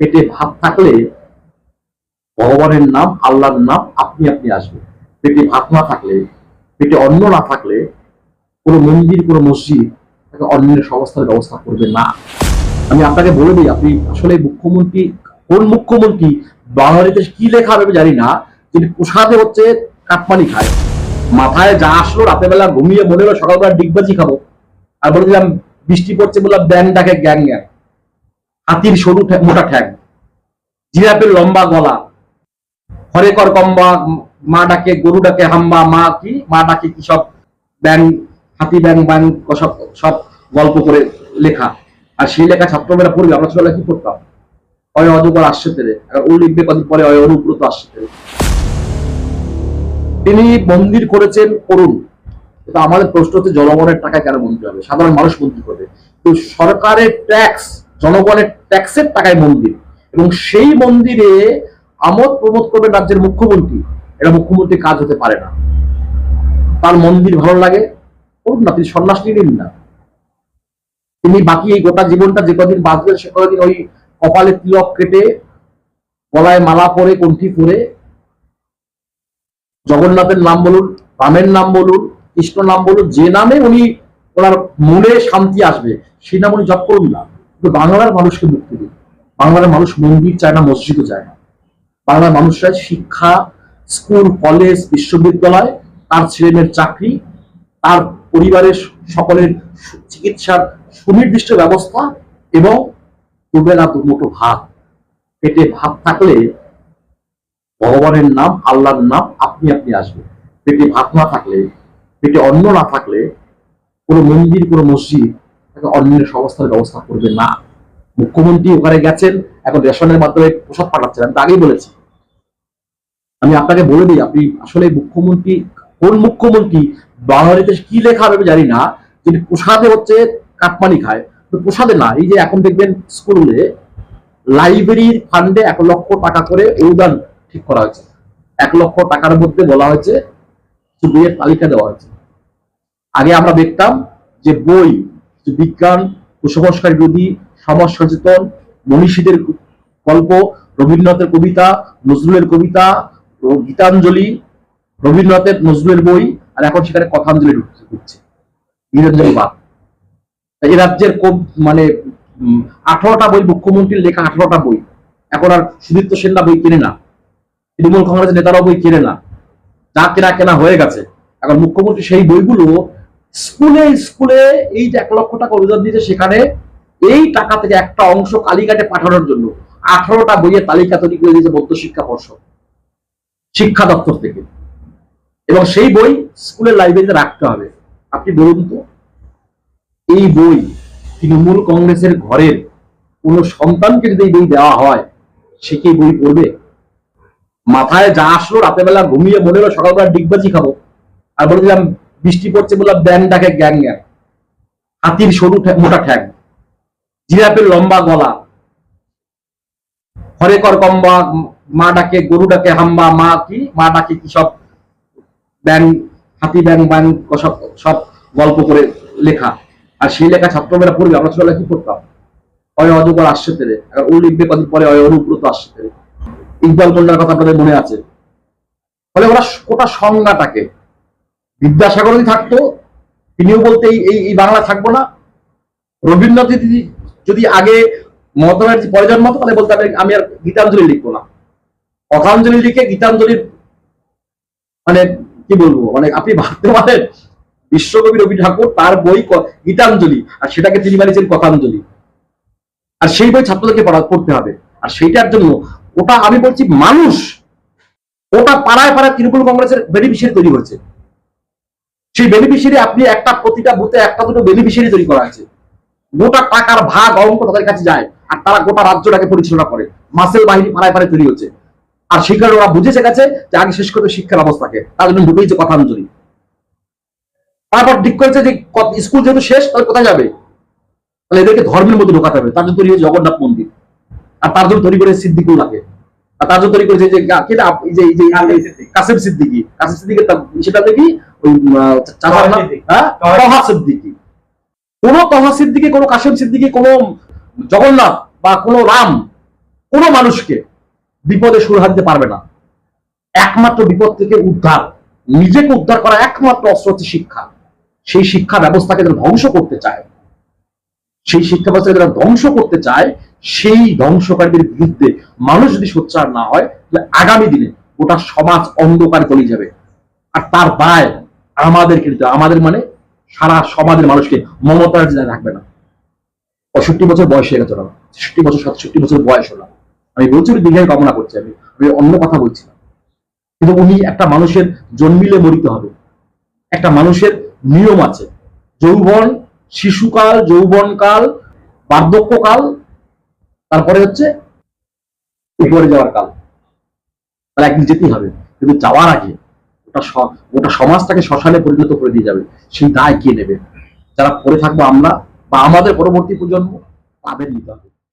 পেটে ভাত থাকলে ভগবানের নাম, আল্লাহর নাম আপনি আপনি আসবে পেটে ভাত না থাকলে, পেটে অন্ন না থাকলে কোনো মন্দির, কোনো মসজিদ তাকে অন্যের সংস্থার ব্যবস্থা করবে না। আমি আপনাকে বলে দিই, আপনি আসলে মুখ্যমন্ত্রী, কোন মুখ্যমন্ত্রী বাঙালিতে কি লেখা হবে জানি না যিনি প্রসাদে হচ্ছে কাটমানি খায়। মাথায় যা আসলো রাতের বেলা ঘুমিয়ে মনে হলো সকালবেলা ডিগবাজি খাব। আর বলে দিলাম, বৃষ্টি পড়ছে বললাম ব্যাং ডাকে গ্যাং গ্যাং হাতির সরু মোটা ঠ্যাং, জিরাফের লম্বা গলা। হরেকর কম্বা, মা ডাকে, গরু ডাকে, হাম্বা, মা কি, মা ডাকে কি সব ব্যাং, হাতি ব্যাং ব্যাং সব সব গল্প করে লেখা। আর সেই লেখা ছাত্রমেরা পড়বে আমরা ছোটবেলা কি পড়তাম? অয় অজগর আসছে তেরে। ও লিখবে কদিন পরে অয় অনুব্রত আসছে তেরে। তিনি মন্দির করেছেন করুন আমাদের প্রশ্ন হচ্ছে জনগণের টাকা কেন মন্দির হবে? সাধারণ মানুষ মন্দির করবে। তো সরকারের ট্যাক্স জনগণের ট্যাক্সের টাকায় মন্দির। এবং সেই মন্দিরে আমোদ প্রমোদ করবেন রাজ্যের মুখ্যমন্ত্রী। এটা মুখ্যমন্ত্রীর কাজ হতে পারে না। তার মন্দির ভালো লাগে। করুন না, তিনি সন্ন্যাস নিয়ে নিন না। তিনি বাকি এই গোটা জীবনটা যে কদিন বাঁচবেন, সে কদিন ওই কপালে তিলক কেটে, গলায় মালা পরে, কণ্ঠি পরে। জগন্নাথের নাম বলুন, রামের নাম বলুন, কৃষ্ণ নাম বলুন, যে নামে উনি ওনার মনে শান্তি আসবে, সেই নাম উনি জপ করুন না। কিন্তু বাংলার মানুষকে মুক্তি দিন। বাংলার মানুষ মন্দির চায় না, মসজিদও চায় না। বাংলার মানুষরা শিক্ষা, স্কুল, কলেজ, বিশ্ববিদ্যালয়, তার ছেলেমেয়ের চাকরি, তার পরিবারের সকলের চিকিৎসার সুনির্দিষ্ট ব্যবস্থা এবং দুবেলা দুমুঠো ভাত। পেটে ভাত থাকলে ভগবানের নাম, আল্লাহর নাম আপনি আপনি আসবে পেটে ভাত না থাকলে, পেটে অন্ন না থাকলে কোনো মন্দির, কোনো মসজিদ তাকে অন্যের সংস্থার ব্যবস্থা করবে না। মুখ্যমন্ত্রী ওখানে গেছেন, এখন রেশনের মাধ্যমে প্রসাদ পাঠাচ্ছেন, আমি আগেই বলেছি। আমি আপনাকে বলে দিই, আপনি আসলে মুখ্যমন্ত্রী, কোন মুখ্যমন্ত্রী, বাঙালিতে কি লেখা হবে জানি না যিনি প্রসাদে হচ্ছে কাটমানি খায়। তো প্রসাদে না, এই যে এখন দেখবেন স্কুলে লাইব্রেরির ফান্ডে এক লক্ষ টাকা করে অনুদান ঠিক করা হয়েছে। এক লক্ষ টাকার মধ্যে বলা হয়েছে বইয়ের তালিকা দেওয়া হয়েছে। আগে আমরা দেখতাম যে বই যে বিজ্ঞান কুসংস্কার বিরোধী সমাজ সচেতন মনীষীদের গল্প, রবীন্দ্রনাথের কবিতা, নজরুলের কবিতা গীতাঞ্জলি, রবীন্দ্রনাথের নজরুলের বই, আর এখন সেখানে কথাঞ্জলি ঢুকছে ঢুকছে। গীতাঞ্জলি বাদ তাই এই রাজ্যের মানে আঠারোটা বই, মুখ্যমন্ত্রীর লেখা আঠারোটা বই। এখন আর সুদীপ্ত সেনরা বই কেনে না। তৃণমূল কংগ্রেসের নেতারাও বই কেনে না। যা কেনা কেনা হয়ে গেছে। এখন মুখ্যমন্ত্রী সেই বইগুলো স্কুলে স্কুলে এই যে এক লক্ষ টাকা অনুদান দিয়েছে সেখানে এই টাকা থেকে একটা অংশ কালীঘাটে পাঠানোর জন্য আঠারোটা বইয়ের তালিকা তৈরি করে দিয়েছে মধ্য শিক্ষা পর্ষদ, শিক্ষা দপ্তর থেকে। এবং সেই বই স্কুলের লাইব্রেরিতে রাখতে হবে। আপনি বলুন তো, এই বই তৃণমূল কংগ্রেসের ঘরের কোনো সন্তানকে যদি এই বই দেওয়া হয়, সে কি বই পড়বে? মাথায় যা আসলো, রাতের বেলা ঘুমিয়ে মনে হলো সকালবেলা ডিগবাজি খাব। আর বলে দিলাম বৃষ্টি পড়ছে বললাম ব্যাং ডাকে গ্যাং গ্যাং হাতির সরু মোটা ঠ্যাং। জিরাফের লম্বা গলা। হরেকর কম্বা, মা ডাকে, গরু ডাকে, হাম্বা, মা কি, মা ডাকে কি সব ব্যাং, হাতি ব্যাং ব্যাং সব সব গল্প করে লেখা। আর সেই লেখা ছাত্রমেরা পড়বে, আমরা ছোটবেলা কি পড়তাম? অয় অজগর আসছে তেরে। আর ও লিখবে কদিন পরে, অয় অনুব্রত আসছে তেরে। ইকবাল মোল্লার কথা আপনাদের মনে আছে। ফলে ওরা গোটা সংজ্ঞাটাকে বিদ্যাসাগর যদি থাকতো, তিনিও বলতে এই এই- বাংলা থাকব না। রবীন্দ্রনাথ যদি যদি আগে মমতা ব্যানার্জি পরে জন্মাতো তাহলে বলতে আমি আমি আর গীতাঞ্জলি লিখব না। কথাঞ্জলি লিখে গীতাঞ্জলির মানে কি বলব মানে আপনি ভাবতে পারেন, বিশ্বকবি রবি ঠাকুর তার বই গীতাঞ্জলি, আর সেটাকে তিনি বানিয়েছেন কথাঞ্জলি। আর সেই বই ছাত্রদেরকে পড়া পড়তে হবে। আর সেইটার জন্য ওটা আমি বলছি মানুষ, ওটা পাড়ায় পাড়ায় তৃণমূল কংগ্রেসের বেনিফিশিয়ারি তৈরি হয়েছে। সেই বেনিফিশিয়ারি আপনি একটা প্রতিটা বুথে একটা দুটো বেনিফিশিয়ারি তৈরি করা আছে গোটা টাকার ভাগ অঙ্ক তাদের কাছে যায় আর তারা গোটা রাজ্যটাকে পরিচালনা করে। মাসেল বাহিনী পাড়ায় পাড়ায় তৈরি হচ্ছে। আর কারণে ওরা বুঝেছে গেছে যে আগে শেষ করতে শিক্ষা ব্যবস্থাকে। তার জন্য ঢুকেছে কথাঞ্জলি তারপর ঠিক করেছে যে স্কুল যেহেতু শেষ তাহলে কোথায় যাবে? তাহলে এদেরকে ধর্মের মধ্যে ঢোকাতে হবে। তার জন্য তৈরি হয়েছে জগন্নাথ মন্দির। আর তার জন্য তৈরি করেছে সিদ্দিকুল্লাহকে। আর তার জন্য তৈরি করেছে যে যে যে যে কাসেম সিদ্দিকি। কাসেম সিদ্দিকের তা- সেটা দেখি। হ্যাঁ? তহা সিদ্দিকি কোন তহা সিদ্দিকি কোন কাসেম সিদ্দিকি কোন জগন্নাথ বা কোন রাম কোনো মানুষকে বিপদে সুর দিতে পারবে না। একমাত্র বিপদ থেকে উদ্ধার। নিজেকে উদ্ধার করা একমাত্র অস্ত্র হচ্ছে শিক্ষা। সেই শিক্ষা ব্যবস্থাকে যারা ধ্বংস করতে চায় সেই শিক্ষা ব্যবস্থাকে যারা ধ্বংস করতে চায় সেই ধ্বংসকারীদের বিরুদ্ধে মানুষ যদি সোচ্চার না হয় তাহলে আগামী দিনে গোটা সমাজ অন্ধকার চলে যাবে। আর তার দায় আমাদেরকে নিতে হবে। আমাদের মানে সারা সমাজের মানুষকে মমতার জায়গায় রাখবে না। পঁয়ষট্টি বছর বয়স হয়ে গেছে ছেষট্টি বছর, সাতষট্টি বছর বয়স হলো আমি বলছি উনি দীর্ঘায় কামনা করছি আমি। আমি অন্য কথা বলছি না। কিন্তু উনি একটা মানুষের জন্মিলে মরিতে হবে। একটা মানুষের নিয়ম আছে। যৌবন, শিশুকাল, যৌবনকাল, বার্ধক্যকাল, তারপরে হচ্ছে উপরে যাওয়ার কাল। তাহলে একদিন যেতেই হবে। কিন্তু যাওয়ার আগে ওটা সমাজটাকে শ্মশানে পরিণত করে দিয়ে যাবে। সেই দায় কে নেবে? যারা পড়ে থাকব আমরা বা আমাদের পরবর্তী প্রজন্ম, তাদের নিতে হবে।